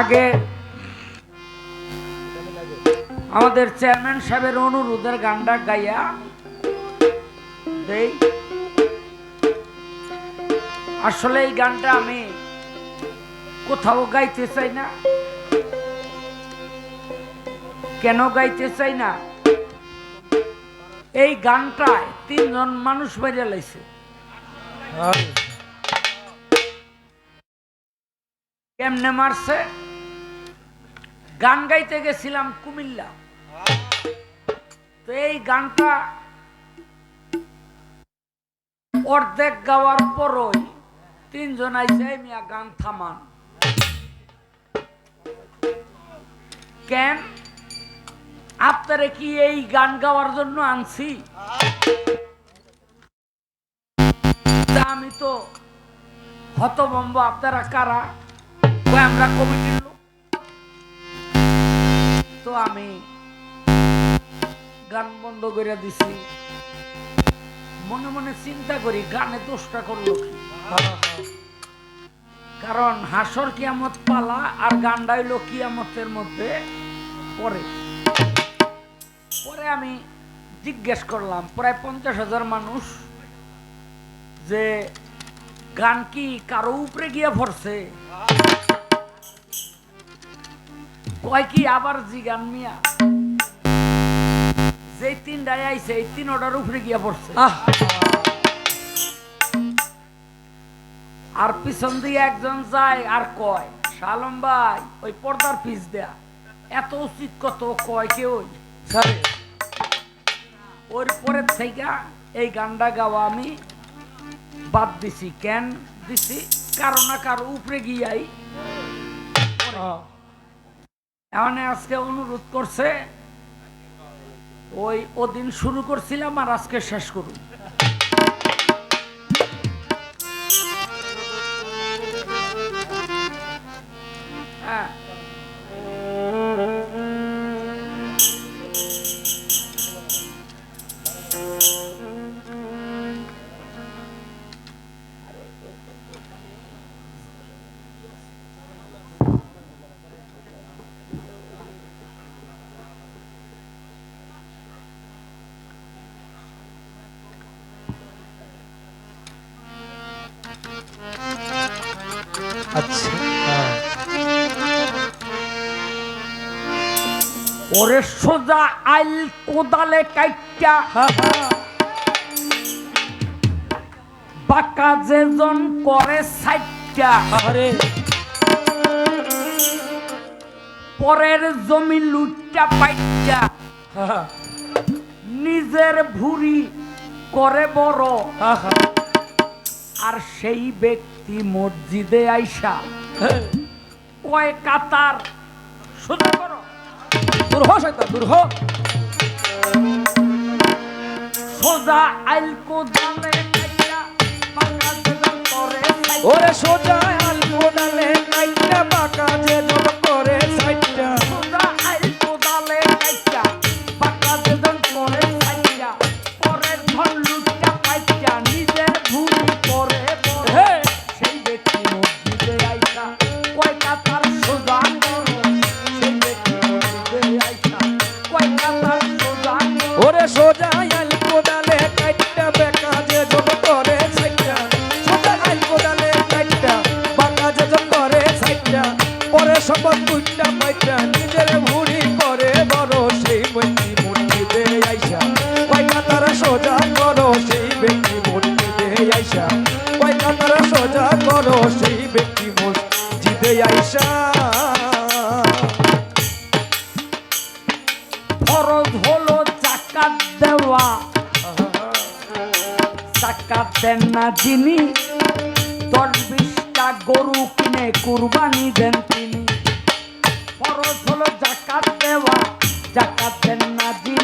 আগে আমাদের চেয়ারম্যান সাহেবের অনুরোধের গানটা গাইয়া দেই। আসলে এই গানটা আমি কোথাও গাইতে চাই না। কেন গাইতে চাই না? এই গানটায় তিনজন মানুষ বেরিয়ে লাইছে। কেমনে মারছে? গান গাইতে গেছিলাম কুমিল্লা। তো এই গানটা অর্ধেক গাওয়ার পরই তিনজন আইসে মিয়া গান থামান। কেন? আপনারে কি এই গান গাওয়ার জন্য আনছি? আমি তো হতভম্ব। আপনারা কারা? আমরা কমিটির তো আমি গান বন্ধ করে দিছি। মনে মনে চিন্তা করি, গানে দোষটা করল কি? কারণ হাসর কিয়ামত পালা আর গানটা হইল কিয়ামতের মধ্যে পরে। পরে আমি জিজ্ঞেস করলাম, প্রায় পঞ্চাশ হাজার মানুষ যে গান কি কারও উপরে গিয়ে ভরছে? কয় কি আবার জি গান মিয়া যে তিনটায় আইছে এই তিন অর্ডার উপরে গিয়া পড়ছে। আর পিছন দিয়ে একজন যায় আর কয় শালম ভাই ওই পর্দার পিস দেয়া এত উচিত কত কয় কে ওই? ওর পরের থেকে এই গানটা গাওয়া আমি বাদ দিছি কেন দিছি? কারও না কারও উপরে গিয়াই এমন আজকে অনুরোধ করছে ওই ওদিন শুরু করছিলাম আর আজকে শেষ করুন। ওরে সোজা আইল কোদালে কাইটা বাঁকা যেজন করে সাইটটা। আরে পরের জমি লুটটা পাইটা নিজের ভুরি করে বড়। আর সেই ব্যক্তি মসজিদে আইসা। কয় কাতার? সোজা করো। দূর হ শয়তান দূর হ। সোজা আইল কোদালে ওরে সোজা। ফরজ হলো জাকাত দেওয়া। জাকাত দেন না যিনি দশ বিশটা গরু কিনে কুরবানি দেন তিনি। ফরজ হলো জাকাত দেওয়া জাকাত দেন না যিনি।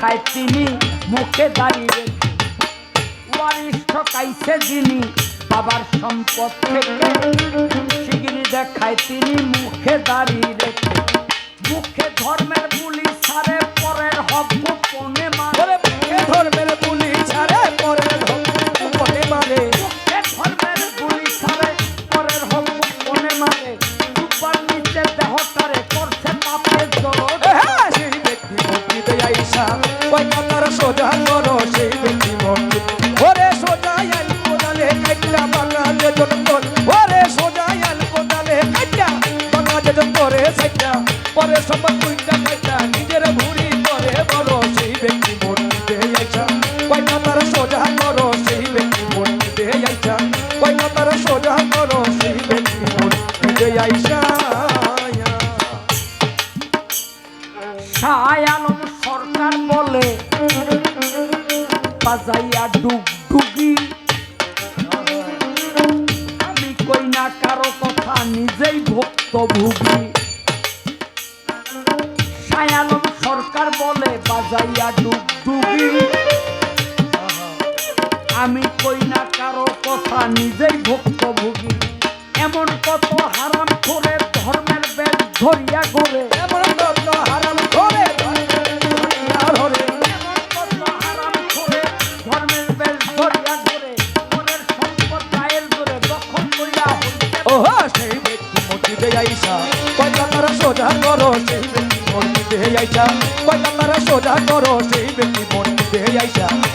খায় তিনি মুখে দাঁড়িয়ে ওয়ারিশ খাইছে যিনি, বাবার সম্পদ থেকে শিগিরি দেখায় তিনি মুখে দাঁড়িয়ে মুখে ধর্মে তালে বাজাইয়া ডুব ডুবি। আমি কই না কারও কথা নিজেই ভক্ত ভুগি ছায়ালম সরকার বলে, বাজাইয়া ডুব ডুবি। আমি কই না কারও কথা নিজেই ভক্ত ভুগি এমন কত হারাম করে ধর্মের বেদ ধরিয়া করে এমন কত আইসা কয়লা তারা সোজা করো সেই ব্যক্তি মন দিতে আইসা।